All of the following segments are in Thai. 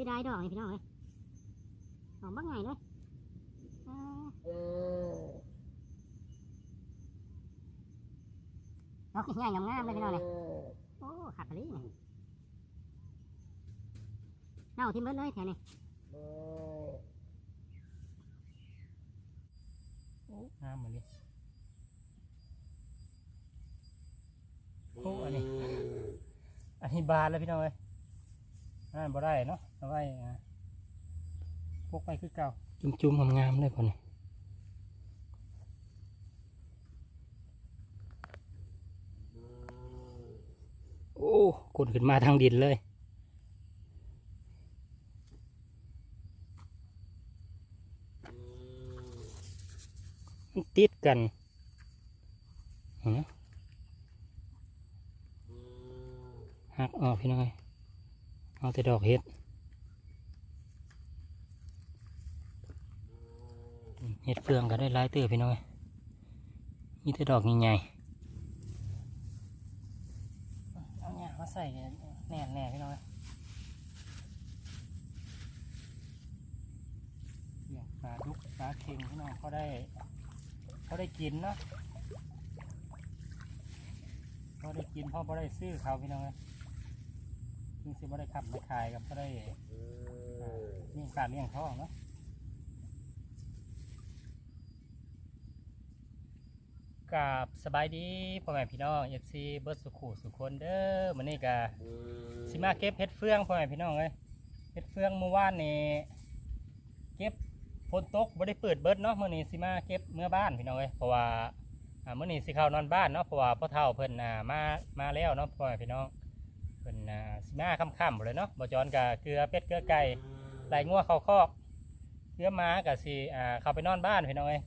สียดายดอกนี่พี่น้องเลยดอกบักไงเลยอ่าดอกใหญ่งามๆเลยพี่น้องเลยโอ้ขัดไปเลยนี่เน่าทิ้งเบิดเลยแถวนี้งามเหมือนดิโอ้อันนี้อันนี้บานแล้วพี่น้องเอ้ยอ่านบ่ได้เนาะ เอาไว้อ่าพกไปคือเก่าจุ่มๆงามๆเลยพอนี่โอ้กดขึ้นมาทางดินเลยมันติดกันนะหักออกพี่น้อย เอาแต่ดอกเห็ด เห็ดเฟืองก็ได้ลายเตือพี่น้อยมีแต่ดอกใหญ่ๆเอาเนี่ยมาใส่แน่แน่พี่น้อยเลี้ยงปลาดุกปลาเค็งพี่น้องเขาได้เขาได้กินเนาะเขาได้กินเพราะเขาได้ซื้อเขาพี่น้องเอ้ยถึงสิบ่ได้ขับมาขายกับเขาได้อ่าเลี้ยงปลาเลี้ยงท้องเนาะ กับสบายดีพ่อแม่พี่น้องเอฟซีเบิร์ดสุขุสุขคนเด้อมันนี่กะสิมาเก็บเห็ดเฟืองพ่อแม่พี่น้องเอ้ยเห็ดเฟืองเมื่อวานนี่เก็บฝนตกบ่ได้เปิดเบิร์ดเนาะมื้อนี้สิมาเก็บเมื่อบ้านพี่น้องเอ้ยเพราะว่าอ่ามื้อนี้สิเข้านอนบ้านเนาะเพราะว่าพ่อเฒ่าเพิ่นมามาแล้วเนาะพ่อแม่พี่น้องเพิ่นสิมาค่ำๆหมดเลยเนาะบ่จอนกะเกลือเป็ดเกลือไก่ไหลงัวเข้าคอกเกลือม้ากะสิเข้าไปนอนบ้านพี่น้องเอ้ย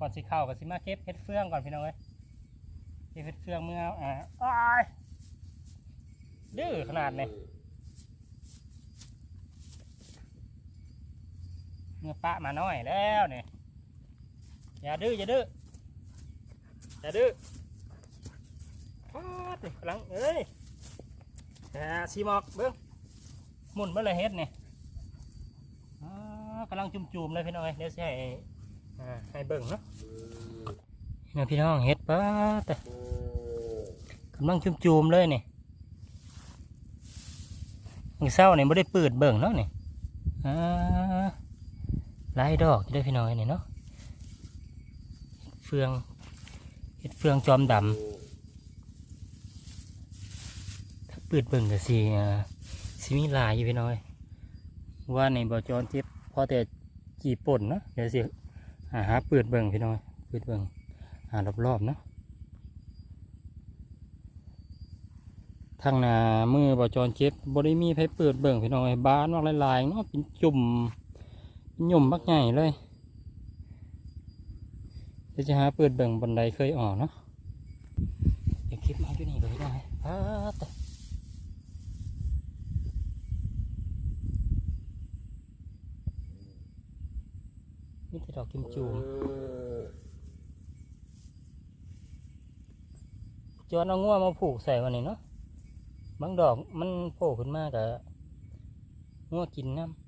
ก่อนสิเข้าก็สิมาเก็บเห็ดเฟืองก่อนพี่น้องเอ้ยเก็บเห็ดเฟืองเมื่ออ่าอ้ายดื้อขนาดนี้เมื่อปะมาน้อยแล้วเนี่ยอย่าดื้ออย่าดื้ออย่าดื้อพาดนี่กำลังเอ้ยแต่ซีหมอกเบิ้งหมุนเมื่อไรเฮ็ดเนี่ยกำลังจุ่มๆเลยพี่น้องเอ้ยเดี๋ยวสิให้อ่ ให้เบิ่งเนาะนี่นะพี่น้องเฮ็ดป้าแต่กำลังจุ่มๆเลยนี่มื้อเช้าเนี่ยไม่ได้เปิดเบิ่งเนาะนี่ลายดอกอยู่เด้พี่น้องเนี่เนาะเฟืองเห็ดเฟืองจอมดำถ้าเปิดเบิ่งก็สิอ่าสิมีลายอยู่พี่น้อยว่าในบ่อจอนเจ็บพอแต่จีป่นเนาะเดี๋ยวสิ หาหาเปิดเบิ่งพี่น้อยเปิดเบิ่งหารอบๆเนาะทางหนามือบอจอนเจ็บบ่ได้มีไผเปิดเบิ่งพี่น้อยบ้านมากลายๆเนาะเป็นจุ่มเป็นหยุ่มบักใหญ่เลยเดี๋ยวจะหาเปิดเบิ่งบันไดเคยออกเนาะเดี๋ยวคลิปมาอยู่นี่เลยได้ฮาแต่นี่ที่ดอกกิมจูมจวนเอาง่วมาผูกใส่วันนี้เนาะบางดอกมันโผล่ขึ้นมากับง่วกินน้ำ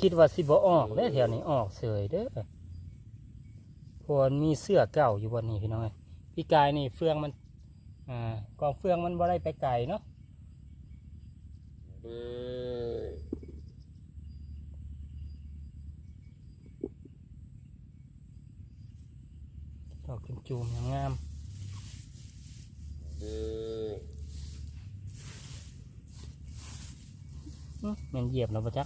คิดว่าสิบ่ออกเด้อแถวนี้ออกเสยเด้อเพ ราะมันมีเสื้อเก่าอยู่บนนี้พี่น้อยพี่กายนี่เฟืองมันอ่ากองเฟืองมันบ่ได้ไปไกลเนาะดอกจุ่มจูมๆงามๆอื้อมันเหยียบแล้วปะจ๊ะ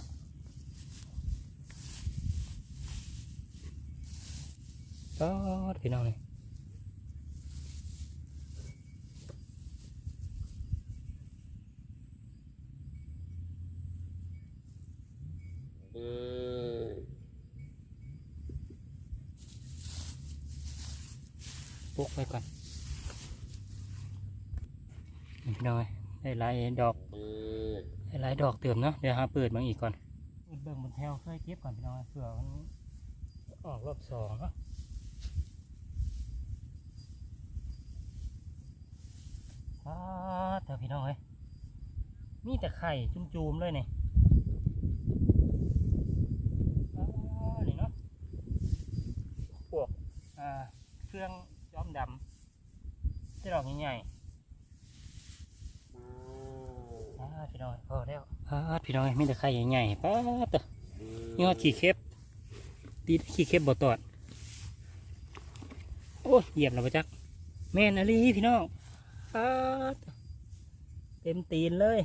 ก็พี่น้องนี่ปุ๊กไปก่อนพี่น้องเอ้ยได้หลายดอกได้หลายดอกเติมเนาะเดี๋ยวหาเปิดบางอีกก่อนเบิ่งบนแถวเคยเก็บก่อนพี่น้องเผื่อมันออกรอบสองเนาะว้า เถอะพี่น้องเอ้ยมีแต่ไข่จุ่มๆเลยนี่อ้าวนี่เนาะพวกอ่าเครื่องย้อมดำที่ดอกใหญ่ๆอ้าพี่น้องเอ้ยพอแล้วอ้าพี่น้องเอ้ยมีแต่ไข่ใหญ่ๆป้าดเถอะยอดขี้เข็บตีนขี้เข็บบ่ตอด โอ้ยเหยียบแล้วปะจัก แม่นอะไรพี่น้องปาด เต็มตีนเลย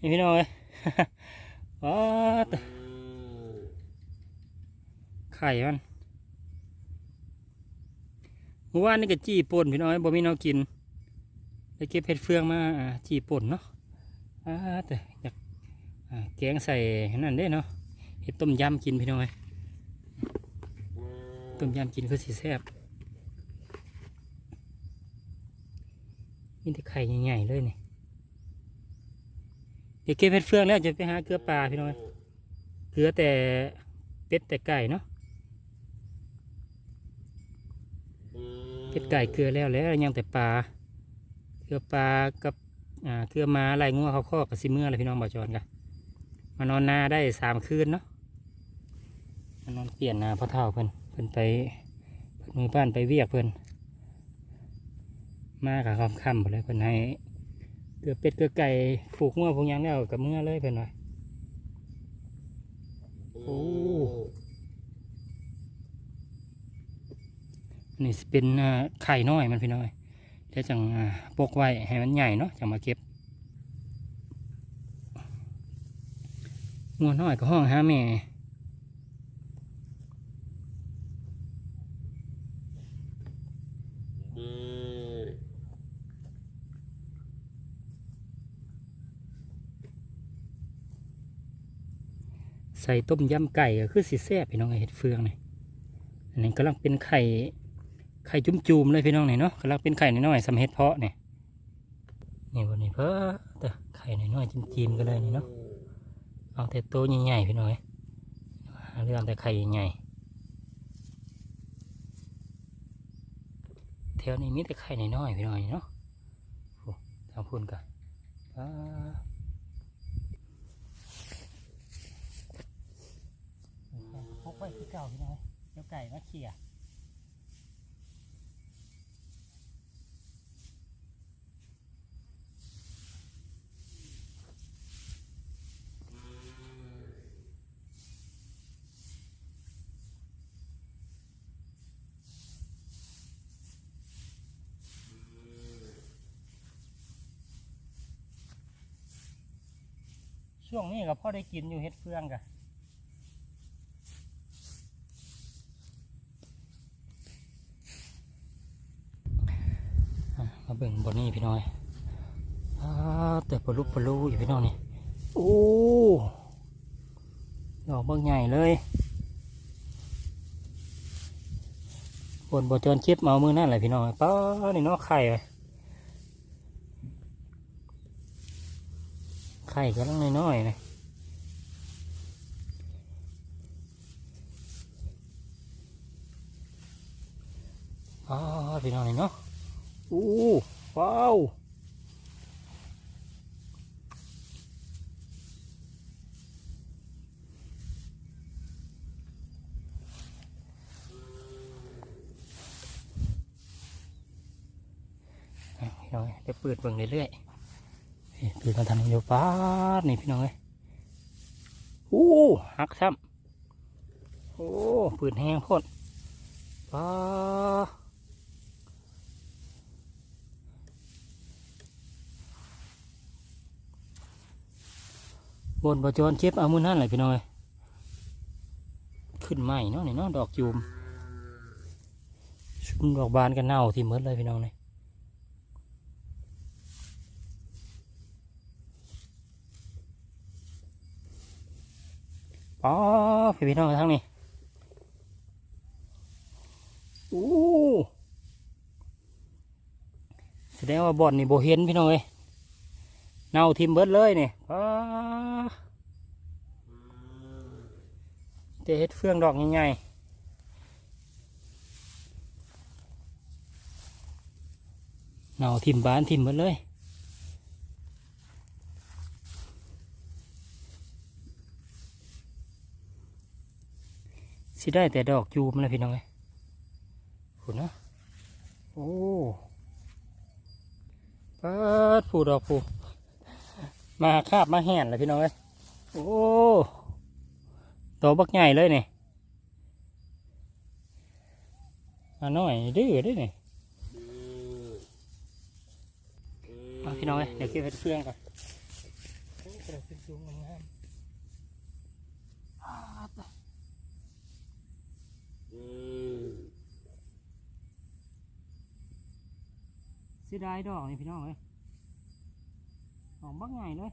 นี่พี่น้องเอ้ยปาไข่มันเมื่อวานนี่ก็จี้ป่นพี่น้องเอ้ยบ่มีน้องกินได้เก็บเห็ดเฟืองมาจี้ป่นเนาะอ่าแต่อยากแกงใส่นั่นเด้เนาะเห็ดต้มยำกินพี่น้องเอ้ยต้มยำกินคือสีแซ่บ มีแต่ไข่ใหญ่ๆเลยนี่เดี๋ยวเก็บเห็ดเฟืองแล้วจะไปหาเกลือปลาพี่น้องเอ้ยเกลือแต่เป็ดแต่ไก่เนาะเป็ดไก่เกลือแล้วแล้วยังแต่ปลาเกลือปลากับอ่าเคือมาไล่งัวเขาคอกกับซิเมื่ออะไรพี่น้องบ่าวจอนกันมานอนนาได้สามคืนเนาะมานอนเปลี่ยนนาพ่อเท่าเพิ่นเพิ่นไปเพิ่นมือบ้านไปเวียกเพิ่น มากับคำคำหมดเลยเพิ่นให้เกือเป็ดเกือไก่ผูกงัวผูกหยังแล้วกับเมื่อเลยเพิ่นว่าโอ้นี่เป็นไข่น้อยมันพี่น้อยเดี๋ยวจังปกไว้ให้มันใหญ่เนาะจังมาเก็บงัวน้อยก็ห้องหาแม่ ใส่ต้มยำไก่ก็คือสีแซ่บพี่น้องไอ้เห็ดเฟืองนี่อันนี้กำลังเป็นไข่ไข่จุ่มๆเลยพี่น้องนี่เนาะกำลังเป็นไข่น้อยๆสำเห็ดเพาะนี่นี่วันนี้เพิ่แต่ไข่น้อยๆจิ้มๆก็ได้นี่เนาะเอาแต่โตใหญ่ๆพี่น้อยหาเรื่องแต่ไข่ใหญ่แถวนี้มีแต่ไข่น้อยๆพี่น้อยเนาะทางพุ่นกัน อ่าพกไว้ที่เก่าพี่น้อยเดี๋ยวไก่มาเขี่ยช่วงนี้ก็พ่อได้กินอยู่เฮ็ดเฟืองกะอะมา เบิ่งบนนี้พี่น้อยอแต่ปลุกปลูอยู่พี่น้องนี่โอ้ดอกเบิ่งใหญ่เลยบนบอจอนเจ็บมาเอามือนั่นแหละพี่น้องป้านี่นาะไข่เลยไข่ก็ต้องน้อยๆเลยอ๋อพี่น้องนี่เนาะ อู้ว้าวพี่น้องเดี๋ยวเปิดเบิ่งเรื่อยๆนี่คือกาทำโยปานี่พี่น้องเอ้ยโอ้หักซ้ำโอ้ปืนแห้งพ่นป้า บนบจรเจ็บเอามือนั่นแหละพี่น้องเอ้ยขึ้นใหม่เนาะนี่เนาะดอกจูมชุมดอกบานกันเน่าที่หมดเลยพี่น้องเลยอ๋อพี่พี่น้องทั้งนี้อู้แสดงว่าบ่อนนี่โบเห็นพี่น้องเอ้ยเน่าทิมเบิดเลยเนี่ป้ เจะเฮ็ดเฟืองดอกใหญ่ๆเนาทิมบานทิมเบิดเลยสิได้แต่ดอกจูมนะพี่น้องเอ้ยคุณนะโอ้ปัดผูดอกผูมาคาบมาแห่นเลยพี่น้องเอ้ยโอ้ โตบักใหญ่เลยนี่มาหน่อยดื้อเด้วยนี่มาพี่น้องเอ้ยเดี๋ยวเก็บเห็ดเฟืองก่อนโอ้กระดาษเป็นสูงงามๆอ่าเสียดายดอกนี่พี่น้องเลยดอกบักใหญ่เลย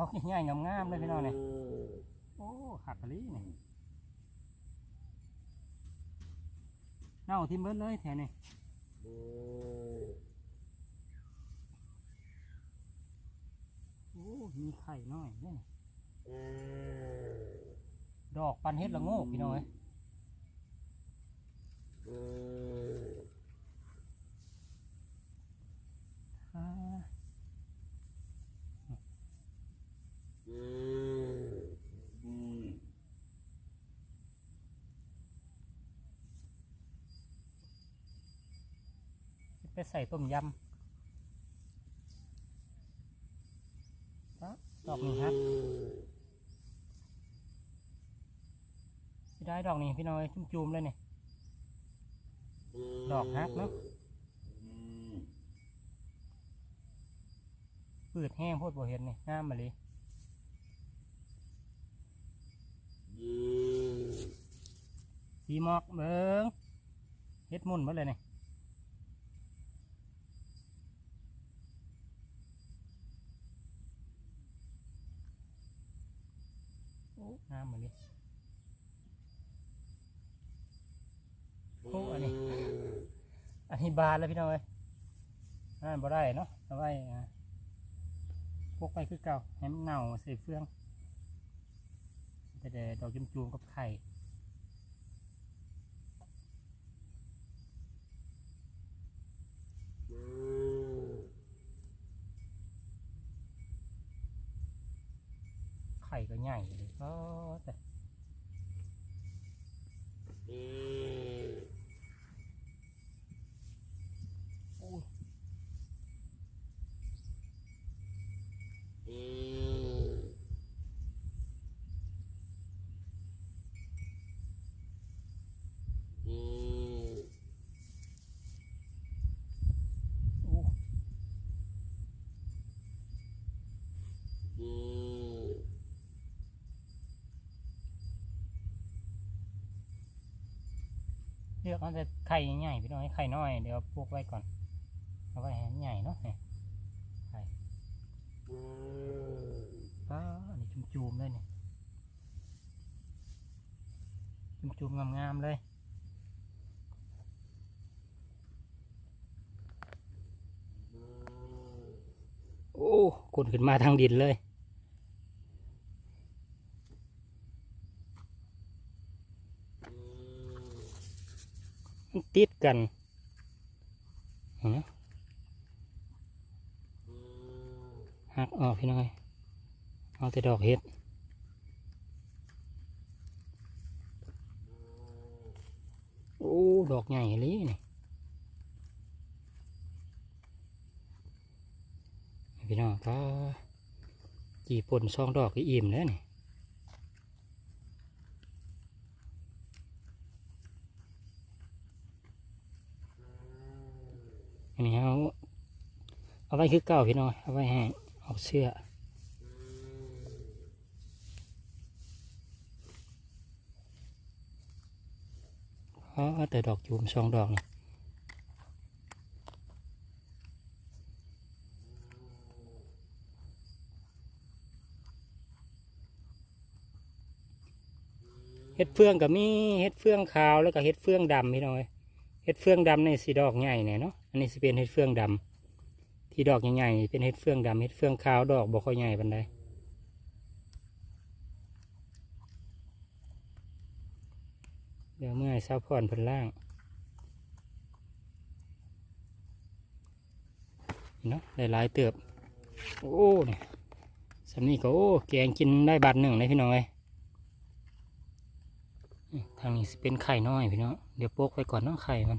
เอ้อดอกใหญ่ๆงามๆเลยพี่น้องเนี่ยโอ้ขักกะลีนี่เน่าทิมเบิดเลยแถวนี้โอ้มีไข่น้อยเนี่ยดอกปันเฮ็ดละโงกพี่น้องเอ้ยอ่า ไปใส่ต้มยำครับดอกนี้ครับสิได้ดอกนี้พี่น้อยจุ่มๆเลยเนี่ยดอกฮักเนาะปืดแห้งโพดบ่เห็นนี่งามมาเลยสีหมอกเบิ้งเฮ็ดหมุนหมดเลยเนี่ยโอ้งามมาเลย โอ้อันนี้ อันนี้บานแล้วพี่น้องเอ้ยอ่านบ่ได้เนาะเอาไว้อ่าพกไปคือเก่าให้มันเน่าใส่เฟืองแต่เดี๋ยวดอกจุ่มๆกับไข่ไข่ก็ใหญ่ อ๋อแต่โอ้ยโอ้เลือกเอาแต่ไข่ใหญ่พี่น้องไข่น้อยเดี๋ยวพวกไว้ก่อนเอาไว้ให้มันใหญ่เนาะนี่ยไข่ป้าอันนี้จุ่มๆเลยเนี่ยจุ่มๆงามๆเลยโอ้กดขึ้นมาทางดินเลย มัน ติดกันเห็นไหมหักออกพี่น้อยเอาแต่ดอกเห็ดโอ้ดอกใหญ่เลยนี่พี่น้องก็จีปนซองดอกก็อิ่มแล้วนี่ อันนี้เอาเอาไว้คือเก่าพี่น้อยเอาไว้ให้เอาเสื้อเอาแต่ดอกจูมสองดอกนี่เห็ดเฟืองก็มีเห็ดเฟืองขาวแล้วก็เห็ดเฟืองดำพี่น้อย ห็ดเฟืองดำในสีดอกใหญ่เนี่ยเนาะอันนี้สิเป็นเห็ดเฟืองดำที่ดอกใหญ่ๆเป็นเห็ดเฟืองดำเห็ดเฟืองขาวดอกบ่ค่อยใหญ่ปานใดเดี๋ยวเมื่อให้เช้าพรเพิ่นล่างเนาะหลายๆเติบ โอ้เนี่ยสำนี้ก็โอ้แกงกินได้บาทหนึ่งเลยพี่น้องเอ้ย ทางนี้เป็นไข่น้อยพี่น้องเดี๋ยวโปกไว้ก่อนเนาะไข่มัน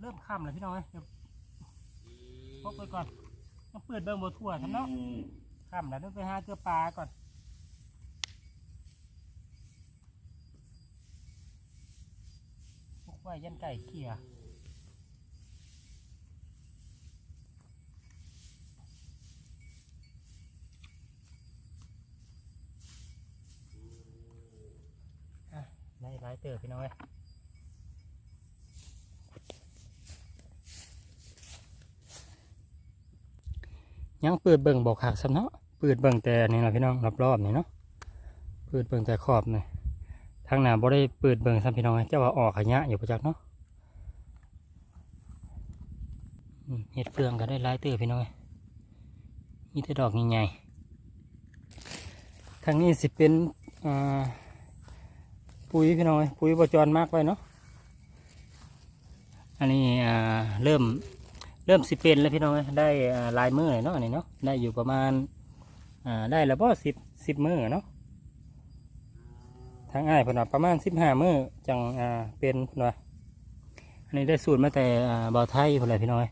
เริ่มค่ำแล้วพี่น้องเอ้ยเดี๋ยวโปกไว้ก่อนต้องเปิดเบิ่งบัทั่วทั้งเนาะค่ำแล้วต้องไปหาเกลือปลาก่อนพกไว้ยันไก่เขี่ย ได้หลายเติบพี่น้องยยังเปิดเบิ่งบอกหักซ้ำเนาะเปิดเบิ่งแต่นี่นะพี่น้องรอบๆนี่เนาะเปิดเบิ่งแต่ขอบนี่ทางหน้าบ่ได้เปิดเบิ่งซ้ำพี่น้องเจ้าว่าออกขยะอยู่ประจักเนาะเห็ดเฟืองก็ได้หลายเติบพี่น้องเอ้ยมีแต่ดอกใหญ่ๆทางนี้สิเป็นอ่า ปุ๋ยพี่น้อยปุ๋ยบจรมากไว้เนาะอันนี้เริ่มเริ่มสิเป็นแล้วพี่น้อยได้ลายมือเลยเนาะอันนี่เนาะได้อยู่ประมาณได้แล้วบ่สิบสิบมือเนาะทางอ้ายเพนว่าประมาณสิบห้ามือจังเป็นเพนว่าอันนี้ได้สูตรมาแต่อ่าไทยพนเลยพี่น้อย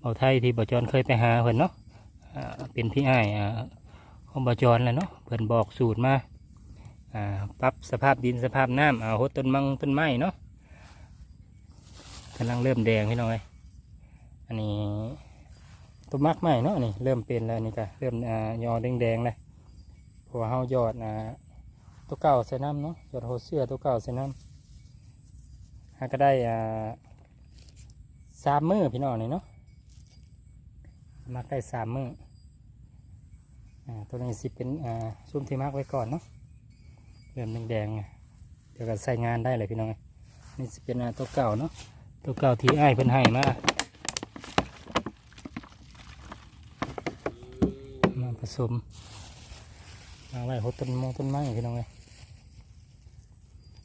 เบาไทยที่บจรเคยไปหาเพิ่นเนาะเป็นพี่อ้ายอ่าของบจรแล้วเนาะเพิ่นบอกสูตรมา ปรับสภาพดินสภาพน้ำเอาหดต้นมังต้นไม้เนาะกำลังเริ่มแดงพี่น้อยอันนี้ต้นมักใหม่เนาะนี่เริ่มเป็นแล้วนี่ก็เริ่มอยอแดงๆเลยเพราะว่าเฮายอดตัวเก่าใส่น้ำเนาะยอดโหเสื้อตัวเก่าใส่น้ำหาก็ได้อ่าสามมือพี่น้องนี่เนาะมักได้สามมืออ่าตัวนี้สิเป็นอ่าซุ้มที่มักไว้ก่อนเนาะ เริ่มแดงๆไงเดี๋ยวก็ใส่งานได้เลยพี่น้องนี่สิเป็นตัวเก่าเนาะตัวเก่าที่ไอ้ายเพิ่นให้มามาผสมมาไว้หดต้นมงต้นไม้พี่น้องเลย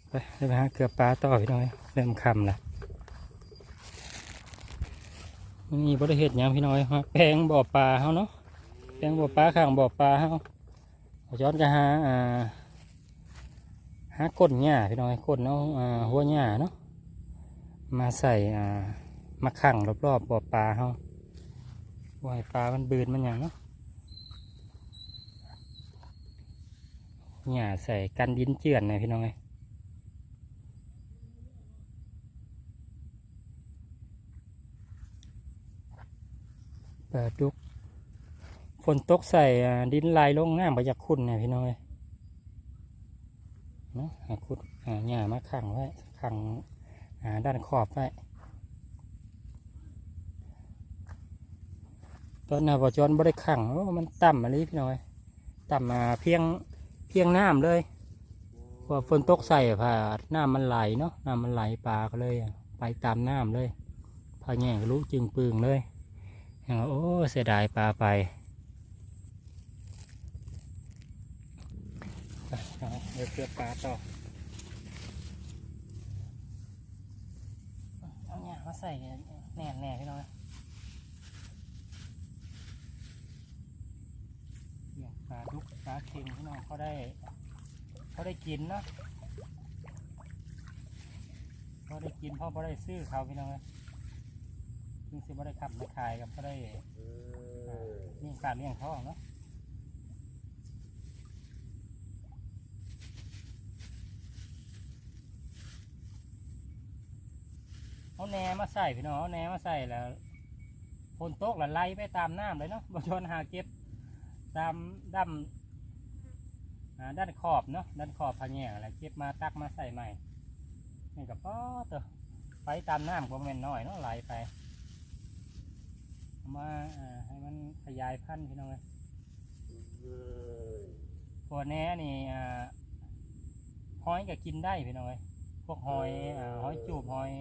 ไปเดี๋ยวไปหาเกลือปลาต่อพี่น้องเลยเริ่มคำละนี่บริเหตุยังพี่น้อยมาแปลงบ่อปลาเฮาเนาะแปลงบ่อปลาข้างบ่อปลาเฮาย้อนจะหาอ่า หาก้นหญ้าพี่น้อยก้นเอาอ่าหัวหญ้าเนาะมาใส่อ่ามาขังรอบๆบ่อปลาเฮาบ่ให้ปลามันบืนมันอย่างเนาะหญ้าใส่กันดินเจือนหน่อยพี่น้อยเปิดดุกฝนตกใส่ดินลายลงน้ำไปจากคุณนี่ยพี่น้อย เนาะหาขุดหาหญ้ามาขังไว้ขังหาด้านขอบไว้ตอนน่ะบอจอนบ่ได้ขังโอ้มันต่ำมาเลยพี่น้อยต่ำมาเพียงเพียงน้ำเลยพอฝนตกใส่ผ่าน้ำมันไหลเนาะน้ำมันไหลปลาก็เลย ไปตามน้ำเลยพาแง่งรู้จึงปึงเลยอย่างโอ้เสียดายปลาไปเอาเดี๋ยวเกือปลาต่อเอาเนี่ยมาใส่แหน่แหน่พี่น้องเนี่ยปลาดุกปลาเค็งพี่น้องเขาได้เขาได้กินเนาะเขาได้กินเพราะเขาได้ซื้อเขาพี่น้องถึงสิบ่ได้ขับมาขายกับเขาได้อ่านี่การเลี้ยงท้องเนาะ เอาแหนมาใส่พี่น้องเอาแหนมาใส่แล้วฝนตกแล้วไล่ไปตามน้ำเลยเนาะบชนหาเก็บตามดำอ่าด้านขอบเนาะด้านขอบพะแง่อะไรเก็บมาตักมาใส่ใหม่นี่กับป้อเตอไปตามน้ำก็แม่นน้อยเนาะไหลไปมาให้มันขยายพันธุ์พี่น้องเลยพวกแหนนี่อ่าหอยก็กินได้พี่น้องเอ้ยพวกหอยหอยจูบหอย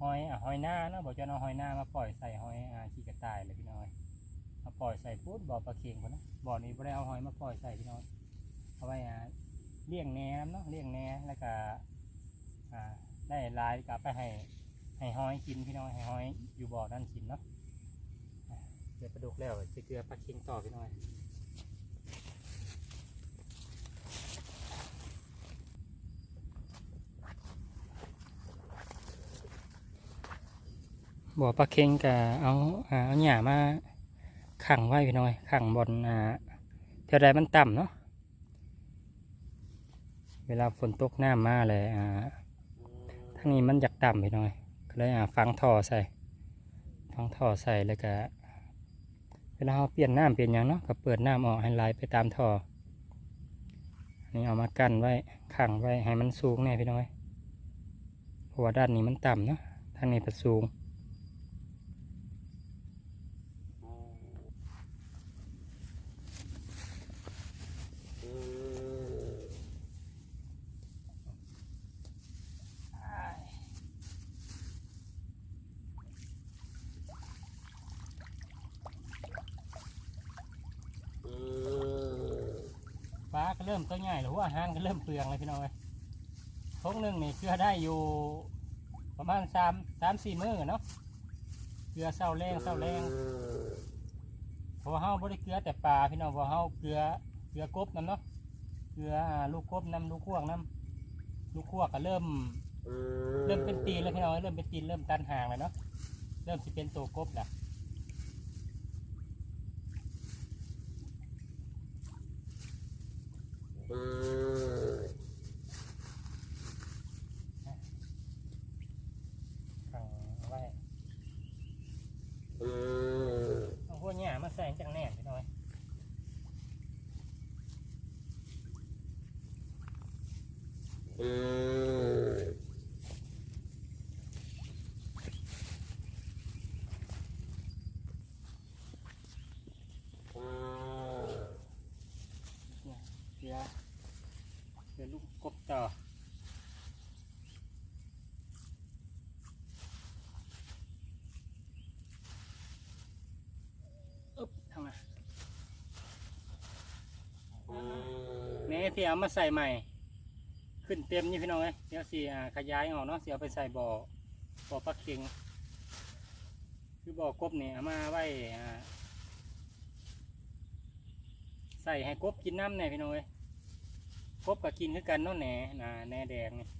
หอยอ่าหอยหน้าเนาะบอกจะเอาหอยหน้ามาปล่อยใส่หอยอ่าขี้กระต่ายเลยพี่น้อยมาปล่อยใส่ปุ๊บบ่อปลาเค็งคนนะบ่อนี้ไม่ได้เอาหอยมาปล่อยใส่พี่น้องเอาไว้อ่าเลี้ยงแหนมเนาะเลี้ยงแหนแล้วก็อ่าได้ลายก็เอาไปให้ให้หอยกินพี่น้องให้หอยอยู่บ่อนั่นกินเนาะเดี๋ยวปลาดุกแล้วจะเกลือปลาเค็งต่อพี่น้อง บ่อปลาเค็งกับเอาเอาหญ้ามาขังไว้พี่น้อยขังบนอ่าเท่าใดมันต่ำเนาะเวลาฝนตกน้ำมาเลยอ่าทั้งนี้มันอยากต่ำพี่น้อยก็เลยอ่าฟังท่อใส่ฟังท่อใส่แล้วก็เวลาเราเปลี่ยนน้ำเปลี่ยนอย่างเนาะก็เปิดน้ำออกให้ไหลไปตามท่ออันนี้เอามากั้นไว้ขังไว้ให้มันสูงแน่พี่น้อยเพราะว่าด้านนี้มันต่ำเนาะทางนี้มันสูง ปลาก็เริ่มตัวใหญ่หรือว่าหารก็เริ่มเปลืองเลยพี่น้องเอ้ยทงหนึ่งนี่เกลือได้อยู่ประมาณสามสามสี่มื้อเนาะเกลือเศร้าแรงเศร้าแรงพราว่าเฮาบ่ได้เกลือแต่ปลาพี่น้องพราะเฮาเกลือเกลือกบนํเนาะเกลือลูกกบนํลูกขวกนํลูกขวกก็เริ่ม เริ่มเป็นตีนแล้วพี่น้องเอ้ยเริ่มเป็นตีนเริ่มตันห่างแล้วเนาะเริ่มสิเป็นตัวกบแล้วขังเอาไว้เอาพวกหญ้ามาใส่จังแน่นพี่น้อยเดี๋ยวเดี๋ยวลูกกบต่ออึ๊บทำไมนี่ ที่เอามาใส่ใหม่ ขึ้นเต็มนี่พี่น้องเอ้ยเดี๋ยวสิอ่าขยายออกเนาะสิเอาไปใส่บ่อบ่อปลาเค็งคือบ่อกบเนี่เอามาไว้อ่าใส่ให้กบกินน้ำแน่พี่น้องเอ้ยกบก็กินคือกันเนาะแหน่นะแหน่แดงเนี่ย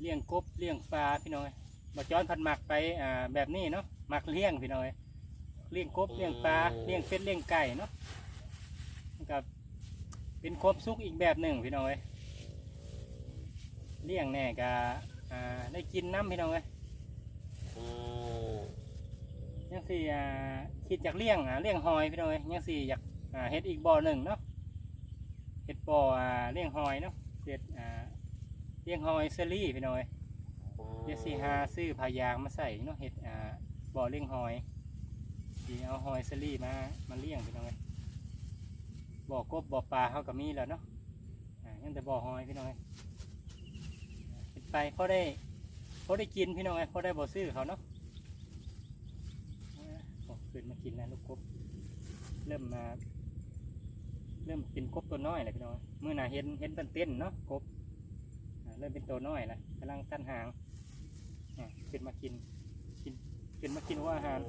เลี้ยงกบเลี้ยงปลาพี่น้องเอ้ยมาจอนผัดหมักไปอ่าแบบนี้เนาะหมักเลี้ยงพี่น้อยเลี้ยงกบเลี้ยงปลาเลี้ยงเป็ดเลี้ยงไก่เนาะ เป็นครบซุกอีกแบบหนึ่งพี่น้องเอ้ยเลี้ยงแน่กะอ่าได้กินน้ำพี่น้องเอ้ยยังสี่คิดจากเลี้ยงเลี้ยงหอยพี่น้องเอ้ยยังสี่อยากเฮ็ดอีกบ่อหนึ่งเนาะเฮ็ดบ่อเลี้ยงหอยเนาะเฮ็ดเลี้ยงหอยเซรี่พี่น้องเอ้ยเดี๋ยวสี่หาซื้อพายางมาใส่เนาะเฮ็ดบ่อเลี้ยงหอยดีเอาหอยเซรี่มามาเลี้ยงพี่น้องเอ้ย บ่อกบบ่อปลาเขาก็มีแล้วเนาะอ่ายังแต่บ่อหอยพี่น้องเอ้ยเป็นไปพอได้พอได้กินพี่น้องไอ้ยพอได้บ่อซื้อเขาเนาะอ่อขึ้นมากินนะลูกกบ เริ่มมา เริ่มเป็นกบตัวน้อยเลยพี่น้อยเมื่อน่ะเห็นเห็นเป็นเต้นเนาะกบเริ่มเป็นตัวน้อยแล้วกำลังตั้นหางอ่าขึ้นมากินกินขึ้นมากินหัวอาหาร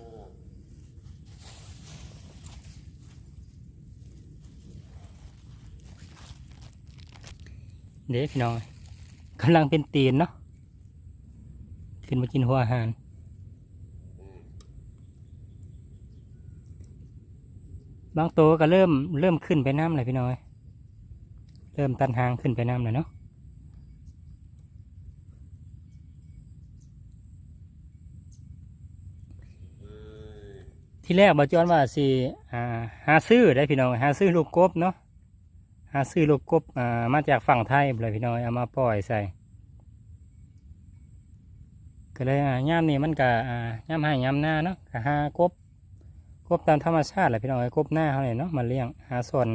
เด็กพี่น้องกำลังเป็นตีนเนาะขึ้นมากินหัวอาหารบางตัวก็เริ่มเริ่มขึ้นไปน้ำเลยพี่น้อย เริ่มตันหางขึ้นไปน้ำเลยเนาะที่แรกบาจอนว่าสิอ่หาซื้อได้พี่น้องหาซื้อลูกกบเนาะ หาซื้อลูกกบอ่ามาจากฝั่งไทยเลยพี่น้อยเอามาปล่อยใส่ก็เลยย่ามนี่มันก็ย่ามให้ย่ามหน้าเนาะก็หากบกบตามธรรมชาติแหละพี่น้องไอ้กบหน้าเขาเนี่ยเนาะมาเลี้ยงหาส่วน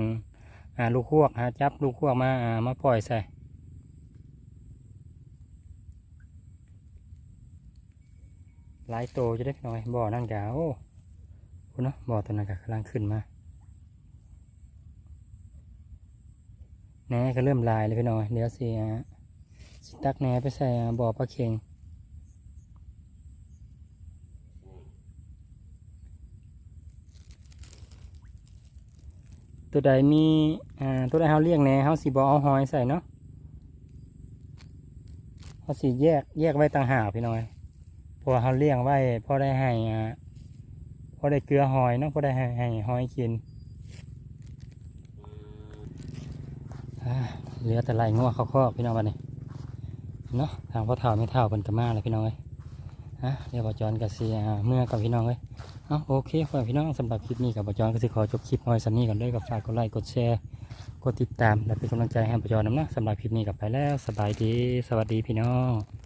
ลูกพวกหาจับลูกพวกมามาปล่อยใส่หลายโตจะได้พี่น้องไอ้บ่อนั่นกะโอ้โหเนาะบ่อตัวนั้นกะกำลังขึ้นมา แหน่ก็เริ่มลายเลยพี่น้องเอ้ยเดี๋ยวสิอ่าสิตักแหน่ไปใส่บ่อปลาเค็งตัวใดมีอ่าตัวใดเฮาเลี้ยงแหน่เฮาสิบ่เอาหอยใส่เนาะเฮาสิแยกแยกไว้ต่างหากพี่น้อยพราะว่าเฮาเลี้ยงไว้พอได้ให้อ่าพอได้เกลือหอยเนาะพอได้ให้ให้หอยกิน เหลือแต่ไหลงัวเข้าคอกพี่น้องวันนี้เนาะทางพ่อเท่าไม่เท่าเป็นกระมาเลยพี่น้องเลยฮะเดี๋ยวบอจอนกับเสียเมื่อกับพี่น้องเลยเอาโอเคพ่อพี่น้องสำหรับคลิปนี้กับปจอนก็จะขอจบคลิปน้อยสันนี้ก่อนด้วยกับฝากกดไลค์กดแชร์กดติดตามและเป็นกำลังใจให้ปจอนน้ำนะสำหรับคลิปนี้กับไปแล้วสบายดี สวัสดีพี่น้อง